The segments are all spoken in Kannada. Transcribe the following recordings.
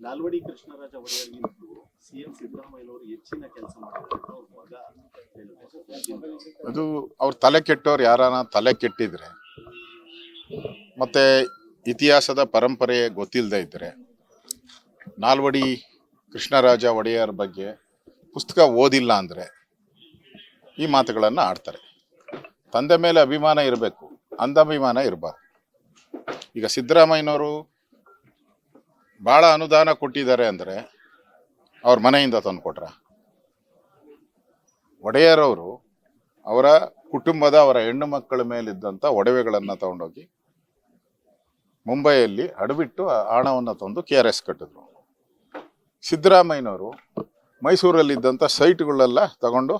ನಾಲ್ವಡಿ ಕೃಷ್ಣರಾಜ ಒಡೆಯರ್ಗಿಂತಲೂ ಸಿಎಂ ಸಿದ್ದರಾಮಯ್ಯನವರು ಹೆಚ್ಚಿನ ಕೆಲಸ ಮಾಡಿದ್ದಾರೆ. ಅದು ಅವ್ರ ತಲೆ ಕೆಟ್ಟವ್ರು ಯಾರಾನ ತಲೆ ಕೆಟ್ಟಿದ್ರೆ, ಮತ್ತೆ ಇತಿಹಾಸದ ಪರಂಪರೆ ಗೊತ್ತಿಲ್ಲದೆ ಇದ್ರೆ ನಾಲ್ವಡಿ ಕೃಷ್ಣರಾಜ ಒಡೆಯರ್ ಬಗ್ಗೆ ಪುಸ್ತಕ ಓದಿಲ್ಲ ಅಂದರೆ ಈ ಮಾತುಗಳನ್ನು ಆಡ್ತಾರೆ ತಂದೆ ಮೇಲೆ ಅಭಿಮಾನ ಇರಬೇಕು ಅಂದಾಭಿಮಾನ ಇರಬಾರ್ದು ಈಗ ಸಿದ್ದರಾಮಯ್ಯನವರು ಭಾಳ ಅನುದಾನ ಕೊಟ್ಟಿದ್ದಾರೆ ಅಂದರೆ ಅವ್ರ ಮನೆಯಿಂದ ತಂದು ಕೊಟ್ರ. ಒಡೆಯರವರು ಅವರ ಕುಟುಂಬದ ಅವರ ಹೆಣ್ಣು ಮಕ್ಕಳ ಮೇಲಿದ್ದಂಥ ಒಡವೆಗಳನ್ನು ತಗೊಂಡೋಗಿ ಮುಂಬೈಯಲ್ಲಿ ಅಡವಿಟ್ಟು ಹಣವನ್ನು ತಂದು ಕೆ ಆರ್ ಎಸ್ ಕಟ್ಟಿದ್ರು. ಸಿದ್ದರಾಮಯ್ಯನವರು ಮೈಸೂರಲ್ಲಿದ್ದಂಥ ಸೈಟ್ಗಳೆಲ್ಲ ತಗೊಂಡು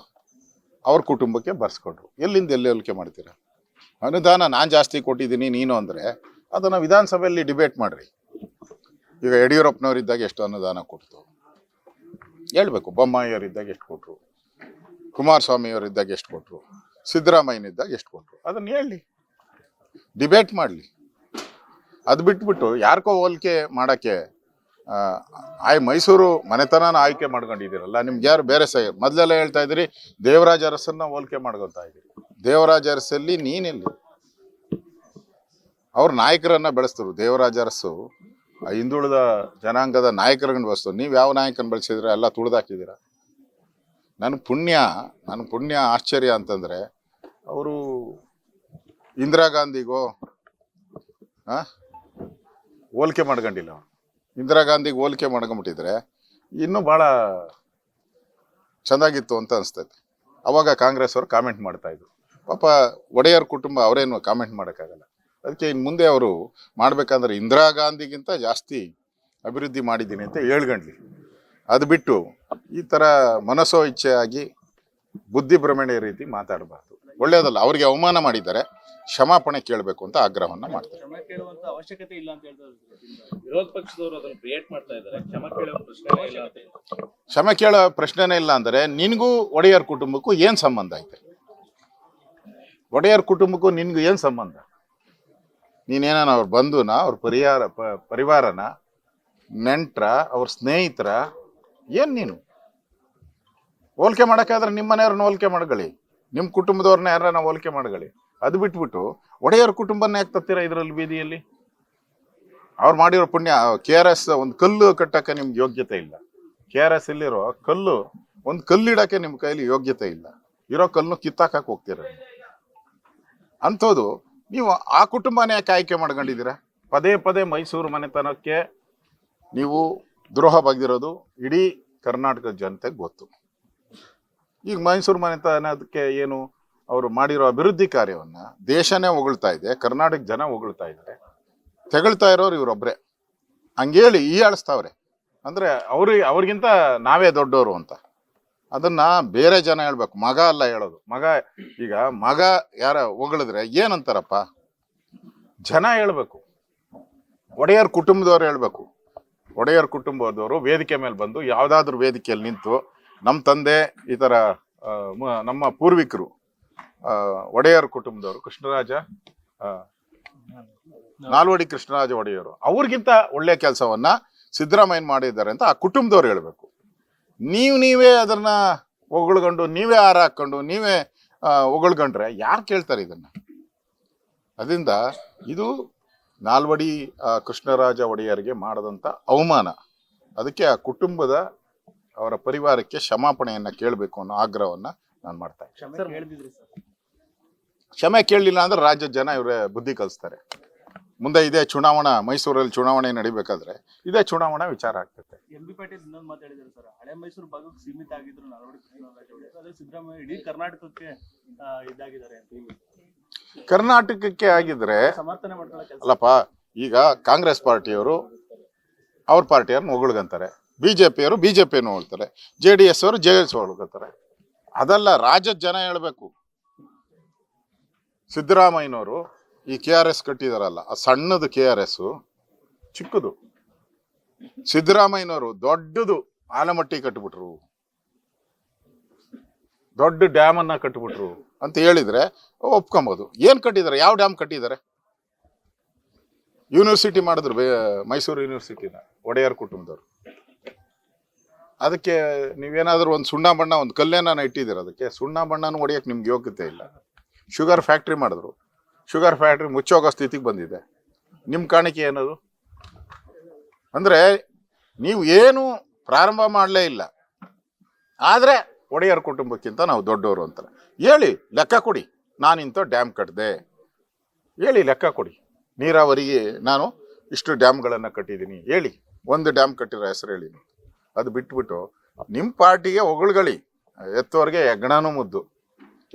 ಅವ್ರ ಕುಟುಂಬಕ್ಕೆ ಬರ್ಸ್ಕೊಂಡ್ರು. ಎಲ್ಲಿಂದ ಎಲ್ಲಿ ಹೋಲಿಕೆ ಮಾಡ್ತೀರ? ಅನುದಾನ ನಾನು ಜಾಸ್ತಿ ಕೊಟ್ಟಿದ್ದೀನಿ ನೀನು ಅಂದರೆ ಅದನ್ನು ವಿಧಾನಸಭೆಯಲ್ಲಿ ಡಿಬೇಟ್ ಮಾಡ್ರಿ. ಈಗ ಯಡಿಯೂರಪ್ಪನವರಿದ್ದಾಗ ಎಷ್ಟು ಅನುದಾನ ಕೊಡ್ತು? ಹೇಳ್ಬೇಕು, ಬೊಮ್ಮಾಯಿಯವರಿದ್ದಾಗ ಎಷ್ಟು ಕೊಟ್ಟರು ಕುಮಾರಸ್ವಾಮಿಯವರಿದ್ದಾಗ ಎಷ್ಟು ಕೊಟ್ಟರು ಸಿದ್ದರಾಮಯ್ಯನಿದ್ದಾಗ ಎಷ್ಟು ಕೊಟ್ಟರು ಅದನ್ನು ಹೇಳಿ, ಡಿಬೇಟ್ ಮಾಡಲಿ. ಅದು ಬಿಟ್ಬಿಟ್ಟು ಯಾರಿಗೋ ಹೋಲಿಕೆ ಮಾಡೋಕ್ಕೆ ಆಯ್ ಮೈಸೂರು ಮನೆತನನ ಆಯ್ಕೆ ಮಾಡ್ಕೊಂಡಿದ್ದೀರಲ್ಲ, ನಿಮ್ಗೆ ಯಾರು ಬೇರೆ ಸೈ, ಮೊದಲೆಲ್ಲ ಹೇಳ್ತಾ ಇದ್ದೀರಿ, ದೇವರಾಜ ಅರಸನ್ನ ಹೋಲಿಕೆ ಮಾಡ್ಕೊತಾ ಇದ್ದೀರಿ. ದೇವರಾಜ ಅರಸಲ್ಲಿ ನೀನೆಲ್ಲಿ. ಅವ್ರ ನಾಯಕರನ್ನ ಬೆಳೆಸ್ತರು ದೇವರಾಜ ಅರಸು. ಹಿಂದುಳಿದ ಜನಾಂಗದ ನಾಯಕರನ್ನು ಬಳಸ್ತು ನೀವು ಯಾವ ನಾಯಕನ ಬಳಸಿದ್ರ ಎಲ್ಲ ತುಳಿದಾಕಿದ್ದೀರ? ನನ್ನ ಪುಣ್ಯ ನನ್ನ ಪುಣ್ಯ ಆಶ್ಚರ್ಯ ಅಂತಂದರೆ, ಅವರು ಇಂದಿರಾ ಗಾಂಧಿಗೋ ಹೋಲಿಕೆ ಮಾಡ್ಕೊಂಡಿಲ್ಲ ಅವನು. ಇಂದಿರಾ ಗಾಂಧಿಗೆ ಹೋಲಿಕೆ ಮಾಡ್ಕೊಂಬಿಟ್ಟಿದ್ರೆ ಇನ್ನೂ ಭಾಳ ಚೆಂದಾಗಿತ್ತು ಅಂತ ಅನಿಸ್ತೈತೆ ಅವಾಗ ಕಾಂಗ್ರೆಸ್ ಅವರು ಕಾಮೆಂಟ್ ಮಾಡ್ತಾಯಿದ್ರು ಪಾಪ ಒಡೆಯರ್ ಕುಟುಂಬ ಅವರೇನು ಕಾಮೆಂಟ್ ಮಾಡೋಕ್ಕಾಗಲ್ಲ. ಅದಕ್ಕೆ ಇನ್ನು ಮುಂದೆ ಅವರು ಮಾಡಬೇಕಂದ್ರೆ ಇಂದಿರಾ ಗಾಂಧಿಗಿಂತ ಜಾಸ್ತಿ ಅಭಿವೃದ್ಧಿ ಮಾಡಿದ್ದೀನಿ ಅಂತ ಹೇಳ್ಗಂಡ್ಲಿ ಅದು ಬಿಟ್ಟು ಈ ಥರ ಮನಸ್ಸೋ ಇಚ್ಛೆಯಾಗಿ ಆಗಿ ಬುದ್ಧಿ ಭ್ರಮಣೆ ರೀತಿ ಮಾತಾಡಬಾರ್ದು. ಒಳ್ಳೆಯದಲ್ಲ ಅವರಿಗೆ ಅವಮಾನ ಮಾಡಿದ್ದಾರೆ ಕ್ಷಮಾಪಣೆ ಕೇಳಬೇಕು ಅಂತ ಆಗ್ರಹವನ್ನ ಮಾಡ್ತಾರೆ. ಕ್ಷಮೆ ಕೇಳೋ ಪ್ರಶ್ನೆನೇ ಇಲ್ಲ ಅಂದರೆ ನಿನಗೂ ಒಡೆಯರ್ ಕುಟುಂಬಕ್ಕೂ ಏನು ಸಂಬಂಧ ಐತೆ? ಒಡೆಯರ್ ಕುಟುಂಬಕ್ಕೂ ನಿನ್ಗೂ ಏನು ಸಂಬಂಧ? ನೀನೇನ ಅವ್ರ ಬಂಧುನ, ಅವ್ರ ಪರಿಹಾರ ಪ, ಪರಿವಾರನ? ನೆಂಟ್ರ, ಅವ್ರ ಸ್ನೇಹಿತರ? ಏನು ನೀನು? ಹೋಲಿಕೆ ಮಾಡೋಕ್ಕಾದ್ರೆ ನಿಮ್ಮ ಮನೆಯವ್ರನ್ನ ಹೋಲಿಕೆ ಮಾಡ್ಕೊಳ್ಳಿ. ನಿಮ್ಮ ಕುಟುಂಬದವ್ರನ್ನ ಯಾರನ್ನ ಹೋಲಿಕೆ ಮಾಡ್ಕೊಳ್ಳಿ. ಅದು ಬಿಟ್ಬಿಟ್ಟು ಒಡೆಯವ್ರ ಕುಟುಂಬನ ಯಾಕೆ ತತ್ತೀರ ಇದರಲ್ಲಿ ಬೀದಿಯಲ್ಲಿ? ಅವ್ರು ಮಾಡಿರೋ ಪುಣ್ಯ ಕೆ ಆರ್ ಎಸ್ ಒಂದು ಕಲ್ಲು ಕಟ್ಟಕ್ಕೆ ನಿಮ್ಗೆ ಯೋಗ್ಯತೆ ಇಲ್ಲ. ಕೆ ಆರ್ ಎಸ್ ಇಲ್ಲಿರೋ ಕಲ್ಲು, ಒಂದು ಕಲ್ಲು ಇಡಕ್ಕೆ ನಿಮ್ಮ ಕೈಲಿ ಯೋಗ್ಯತೆ ಇಲ್ಲ. ಇರೋ ಕಲ್ಲು ಕಿತ್ತಾಕಕ್ಕೆ ಹೋಗ್ತೀರ ಅಂಥದ್ದು ನೀವು ಆ ಕುಟುಂಬನೇ ಯಾಕೆ ಆಯ್ಕೆ ಮಾಡ್ಕೊಂಡಿದ್ದೀರಾ? ಪದೇ ಪದೇ ಮೈಸೂರು ಮನೆತನಕ್ಕೆ ನೀವು ದ್ರೋಹ ಬಗ್ದಿರೋದು ಇಡೀ ಕರ್ನಾಟಕದ ಜನತೆಗೆ ಗೊತ್ತು. ಈಗ ಮೈಸೂರು ಮನೆತನಕ್ಕೆ ಏನು ಅವರು ಮಾಡಿರೋ ಅಭಿವೃದ್ಧಿ ಕಾರ್ಯವನ್ನು ದೇಶನೇ ಹೊಗಳ್ತಾ ಇದೆ ಕರ್ನಾಟಕ ಜನ ಹೊಗಳ್ತಾ ಇದ್ದಾರೆ. ತೆಗಳ್ತಾ ಇರೋರು ಇವರೊಬ್ಬರೇ ಹಂಗೇಳಿ ಈ ಆಳಿಸ್ತಾವ್ರೆ. ಅಂದರೆ ಅವ್ರಿಗೆ ಅವ್ರಿಗಿಂತ ನಾವೇ ದೊಡ್ಡವರು ಅಂತ. ಅದನ್ನ ಬೇರೆ ಜನ ಹೇಳ್ಬೇಕು. ಮಗ ಅಲ್ಲ ಹೇಳೋದು. ಮಗ, ಈಗ ಮಗ ಯಾರ ಹೊಗಳಿದ್ರೆ ಏನಂತಾರಪ್ಪ? ಜನ ಹೇಳ್ಬೇಕು. ಒಡೆಯರ್ ಕುಟುಂಬದವ್ರು ಹೇಳ್ಬೇಕು. ಒಡೆಯರ್ ಕುಟುಂಬದವರು ವೇದಿಕೆ ಮೇಲೆ ಬಂದು ಯಾವುದಾದ್ರೂ ವೇದಿಕೆಯಲ್ಲಿ ನಿಂತು ನಮ್ಮ ತಂದೆ ಈ ಥರ ನಮ್ಮ ಪೂರ್ವಿಕರು ಒಡೆಯರ್ ಕುಟುಂಬದವರು, ಕೃಷ್ಣರಾಜ ನಾಲ್ವಡಿ ಕೃಷ್ಣರಾಜ ಒಡೆಯರು, ಅವ್ರಿಗಿಂತ ಒಳ್ಳೆ ಕೆಲಸವನ್ನ ಸಿದ್ದರಾಮಯ್ಯ ಮಾಡಿದ್ದಾರೆ ಅಂತ ಆ ಕುಟುಂಬದವ್ರು ಹೇಳ್ಬೇಕು. ನೀವು ನೀವೇ ಅದನ್ನ ಹೊಗಳ್ಕೊಂಡು ನೀವೇ ಹಾರ ಹಾಕೊಂಡು ನೀವೇ ಹೊಗಳ್ಕೊಂಡ್ರೆ ಯಾರು ಕೇಳ್ತಾರೆ ಇದನ್ನ? ಅದರಿಂದ ಇದು ನಾಲ್ವಡಿ ಕೃಷ್ಣರಾಜ ಒಡೆಯರಿಗೆ ಮಾಡಿದಂಥ ಅವಮಾನ. ಅದಕ್ಕೆ ಆ ಕುಟುಂಬದ ಅವರ ಪರಿವಾರಕ್ಕೆ ಕ್ಷಮಾಪಣೆಯನ್ನು ಕೇಳಬೇಕು ಅನ್ನೋ ಆಗ್ರಹವನ್ನು ನಾನು ಮಾಡ್ತಾ ಕ್ಷಮೆ ಕೇಳಲಿಲ್ಲ ಅಂದ್ರೆ ರಾಜ್ಯದ ಜನ ಇವರೇ ಬುದ್ಧಿ ಕಲಿಸ್ತಾರೆ. ಮುಂದೆ ಇದೇ ಚುನಾವಣಾ ಮೈಸೂರಲ್ಲಿ ಚುನಾವಣೆ ನಡಿಬೇಕಾದ್ರೆ ಇದೇ ಚುನಾವಣಾ ವಿಚಾರ ಆಗ್ತದೆ. ಎಂ ಬಿ ಪಾಟೀಲ್ ಇನ್ನೊಂದು ಮಾತಾಡಿದ್ರು ಸರ್. ಹಳೆ ಮೈಸೂರು ಭಾಗಕ್ಕೆ ಸೀಮಿತ ಆಗಿದ್ರು ಅದೇ ಸಿದ್ದರಾಮಯ್ಯ ಇಡೀ ಕರ್ನಾಟಕಕ್ಕೆ ಇದಾಗಿದ್ದಾರೆ ಕರ್ನಾಟಕಕ್ಕೆ ಆಗಿದ್ರೆ ಸಮರ್ಥನೆ ಮಾಡ್ಕೊಳ್ಳೋಕೆ ಅಲ್ಲಪ್ಪ ಈಗ ಕಾಂಗ್ರೆಸ್ ಪಾರ್ಟಿಯವರು ಅವ್ರ ಪಾರ್ಟಿಯನ್ನು ಹೊಗಳ್ಗಂತಾರೆ. ಬಿ ಜೆ ಪಿಯವರು ಬಿ ಜೆ ಪಿಯನ್ನು ಹೋಗ್ತಾರೆ ಜೆ ಡಿ ಎಸ್ ಅವರು ಜೆ ಎಸ್ ಹೊಗಳ್ಕೊತಾರೆ. ಅದಲ್ಲ ರಾಜ್ಯದ ಜನ ಹೇಳಬೇಕು. ಸಿದ್ದರಾಮಯ್ಯನವರು ಈ ಕೆ ಆರ್ ಎಸ್ ಕಟ್ಟಿದಾರಲ್ಲ, ಆ ಸಣ್ಣದು ಕೆ ಆರ್ ಎಸ್ ಚಿಕ್ಕದು. ಸಿದ್ದರಾಮಯ್ಯನವರು ದೊಡ್ಡದು ಆಲಮಟ್ಟಿ ಕಟ್ಬಿಟ್ರು. ದೊಡ್ಡ ಡ್ಯಾಮ್ ಅನ್ನ ಕಟ್ಬಿಟ್ರು ಅಂತ ಹೇಳಿದ್ರೆ ಒಪ್ಕೊಂಬೋದು. ಏನ್ ಕಟ್ಟಿದ್ದಾರೆ ಯಾವ ಡ್ಯಾಮ್ ಕಟ್ಟಿದ್ದಾರೆ ಯೂನಿವರ್ಸಿಟಿ ಮಾಡಿದ್ರು ಮೈಸೂರು ಯೂನಿವರ್ಸಿಟಿನ, ಒಡೆಯರ್ ಕುಟುಂಬದವರು. ಅದಕ್ಕೆ ನೀವೇನಾದರೂ ಒಂದು ಸುಣ್ಣ ಬಣ್ಣ, ಒಂದು ಕಲ್ಲೇನ ಇಟ್ಟಿದ್ದೀರ ಅದಕ್ಕೆ? ಸುಣ್ಣ ಬಣ್ಣನೂ ಹೊಡಿಯೋಕೆ ನಿಮ್ಗೆ ಯೋಗ್ಯತೆ ಇಲ್ಲ. ಶುಗರ್ ಫ್ಯಾಕ್ಟ್ರಿ ಮಾಡಿದ್ರು. ಶುಗರ್ ಫ್ಯಾಕ್ಟ್ರಿ ಮುಚ್ಚೋಗೋ ಸ್ಥಿತಿಗೆ ಬಂದಿದೆ. ನಿಮ್ಮ ಕಾಣಿಕೆ ಏನದು? ಅಂದರೆ ನೀವು ಏನು ಪ್ರಾರಂಭ ಮಾಡಲೇ ಇಲ್ಲ. ಆದರೆ ಒಡೆಯರ್ ಕುಟುಂಬಕ್ಕಿಂತ ನಾವು ದೊಡ್ಡವರು ಅಂತಾರೆ ಹೇಳಿ, ಲೆಕ್ಕ ಕೊಡಿ. ನಾನು ಇಂಥ ಡ್ಯಾಮ್ ಕಟ್ಟಿದೆ ಹೇಳಿ, ಲೆಕ್ಕ ಕೊಡಿ. ನೀರಾವರಿಗೆ ನಾನು ಇಷ್ಟು ಡ್ಯಾಮ್ಗಳನ್ನು ಕಟ್ಟಿದ್ದೀನಿ. ಹೇಳಿ, ಒಂದು ಡ್ಯಾಮ್ ಕಟ್ಟಿರೋ ಹೆಸರು ಹೇಳಿ. ಅದು ಬಿಟ್ಬಿಟ್ಟು ನಿಮ್ಮ ಪಾರ್ಟಿಗೆ ಹೊಗಳ್ಗಳಿ. ಎತ್ತೋರಿಗೆ ಹೆಗ್ಣಾನು ಮುದ್ದು.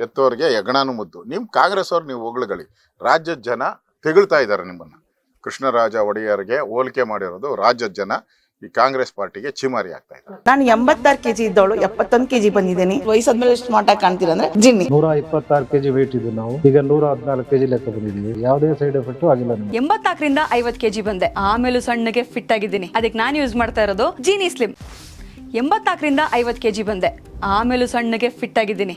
ಎತ್ತೋರ್ಗೆ ಯಗ್ನಾನು ಮುದ್ದು. ನಿಮ್ಮ ಕಾಂಗ್ರೆಸ್ ಅವ್ರು ನೀವು ಹೊಗಳ್ಗಳಿ ರಾಜ್ಯದ ಜನ ತೆಗಳ್ತಾ ಇದ್ದಾರೆ ನಿಮ್ಮನ್ನು. ಕೃಷ್ಣರಾಜ ಒಡೆಯರ್ಗೆ ಹೋಲಿಕೆ ಮಾಡಿರೋದು ರಾಜ್ಯದ ಜನ ಈ ಕಾಂಗ್ರೆಸ್ ಪಾರ್ಟಿಗೆ ಚಿಮಾರಿ ಆಗ್ತಾ ಇದೆ ನಾನು ಎಂಬತ್ತಾರು ಕೆಜಿ ಇದ್ದವಳು ಎಪ್ಪತ್ತೊಂದು ಕೆಜಿ ಬಂದಿದ್ದೀನಿ. ವಯಸ್ಸಾದ್ಮೇಲೆ ಎಷ್ಟು ಸ್ಮಾರ್ಟ್ ಆಗಿ ಕಾಣ್ತೀರ ಅಂದ್ರೆ ಜಿನ್ನಿ. ನೂರ ಇಪ್ಪತ್ತಾರು ಕೆಜಿ ವೇಟ್ ಇದ್ದು ನಾವು. ಈಗ ನೂರ ಹದಿನಾಲ್ಕು ಕೆಜಿ ಲೆಕ್ಕ ಬಂದಿದ್ದೀವಿ. ಯಾವುದೇ ಸೈಡ್ ಎಫೆಕ್ಟ್ ಆಗಿಲ್ಲ ಎಂಬತ್ತಾಕರಿಂದ ಎಂಬತ್ನಾಲ್ಕರಿಂದ ಐವತ್ ಕೆಜಿ ಬಂದೆ. ಆಮೇಲೂ ಸಣ್ಣಗೆ ಫಿಟ್ ಆಗಿದ್ದೀನಿ. ಅದಕ್ಕೆ ನಾನು ಯೂಸ್ ಮಾಡ್ತಾ ಇರೋದು ಜೀನಿ ಸ್ಲಿಮ್ ಎಂಬತ್ನಾಲ್ಕರಿಂದ ಐವತ್ತು ಕೆಜಿ ಬಂದೆ. ಆಮೇಲೂ ಸಣ್ಣಗೆ ಫಿಟ್ ಆಗಿದ್ದೀನಿ.